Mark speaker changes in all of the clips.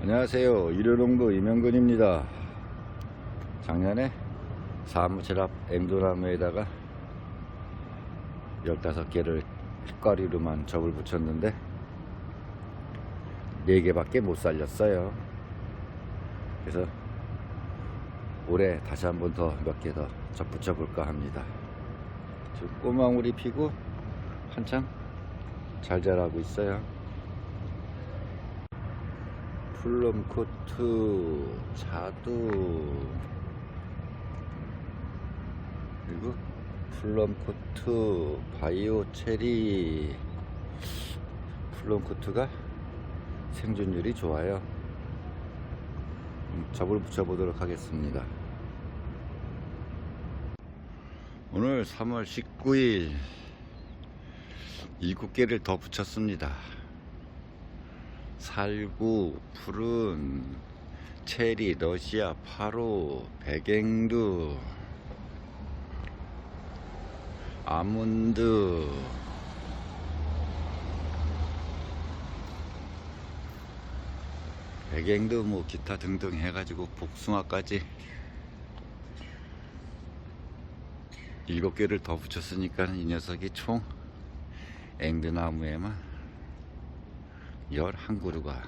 Speaker 1: 안녕하세요. 일요농부 이명근입니다. 작년에 사무실 앞 앵두나무에다가 15개를 흙가리로만 접을 붙였는데 4개밖에 못 살렸어요. 그래서 올해 다시 한 번 더 몇 개 더 접 붙여 볼까 합니다. 지금 꼬망울이 피고 한창 잘 자라고 있어요. 플럼 코트, 자두, 그리고 플럼 코트, 바이오 체리. 플럼 코트가 생존율이 좋아요. 음, 접을 붙여보도록 하겠습니다. 오늘 3월 19일 7개를 더 붙였습니다. 살구, 푸른, 체리, 러시아, 파로, 백앵두, 아몬드, 백앵두 뭐 기타 등등 해가지고 복숭아까지 일곱 개를 더 붙였으니까 이 녀석이 총 앵두나무에만 11그루가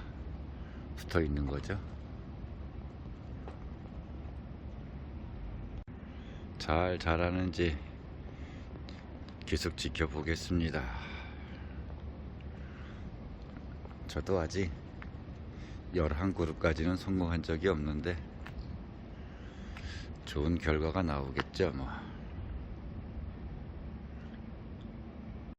Speaker 1: 붙어 있는 거죠. 잘 자라는지 계속 지켜보겠습니다. 저도 아직 11그루까지는 성공한 적이 없는데 좋은 결과가 나오겠죠, 뭐.